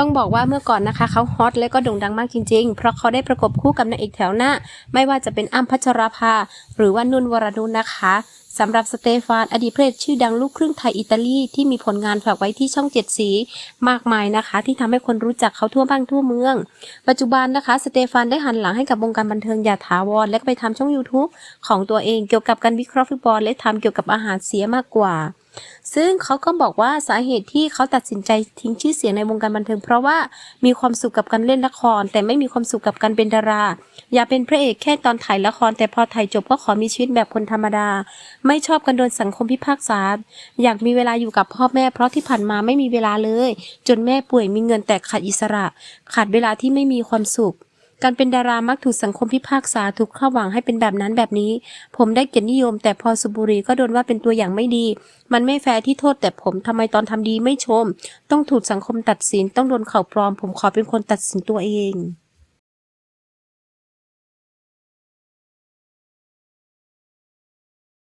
ต้องบอกว่าเมื่อก่อนนะคะเขาฮอตและก็โด่งดังมากจริงๆ เพราะเขาได้ประกบคู่กับนางเอกแถวหน้า ไม่ว่าจะเป็นอ้ำพัชราภา หรือว่านุ่นวรนุชนะคะสำหรับสเตฟานอดีตพระเอกชื่อดังลูกครึ่งไทยอิตาลีที่มีผลงานฝากไว้ที่ช่องเจ็ดสี มากมายนะคะ ที่ทำให้คนรู้จักเขาทั่วบ้านทั่วเมือง ปัจจุบันนะคะสเตฟานได้หันหลังให้กับวงการบันเทิงอย่าถาวรและไปทำช่อง YouTube ของตัวเองเกี่ยวกับการวิเคราะห์ฟุตบอลและทำเกี่ยวกับอาหารเสียมากกว่า ซึ่งเขาก็บอกว่าสาเหตุที่เขาตัดสินใจทิ้งชื่อเสียงในวงการบันเทิง เพราะว่ามีความสุขกับการเล่นละคร แต่ไม่มีความสุขกับการเป็นดารา อยากเป็นพระเอกแค่ตอนถ่ายละคร แต่พอถ่ายจบก็ขอมีชีวิตแบบคนธรรมดา ไม่ชอบการโดนสังคมพิพากษา อยากมีเวลาอยู่กับพ่อแม่ เพราะที่ผ่านมาไม่มีเวลาเลย จนแม่ป่วยมีเงินแต่ขาดอิสระ ขาดเวลาที่ไม่มีความสุข การเป็นดารามักถูกสังคมพิพากษาถูกคาดหวังให้เป็นแบบนั้นแบบนี้ ผมได้เกียรตินิยม แต่พอสุบุรีก็โดนว่าเป็นตัวอย่างไม่ดี มันไม่แฟร์ที่โทษแต่ผมทำไมตอนทำดีไม่ชม ต้องถูกสังคมตัดสินต้องโดนเข่าปลอม ผมขอเป็นคนตัดสินตัวเอง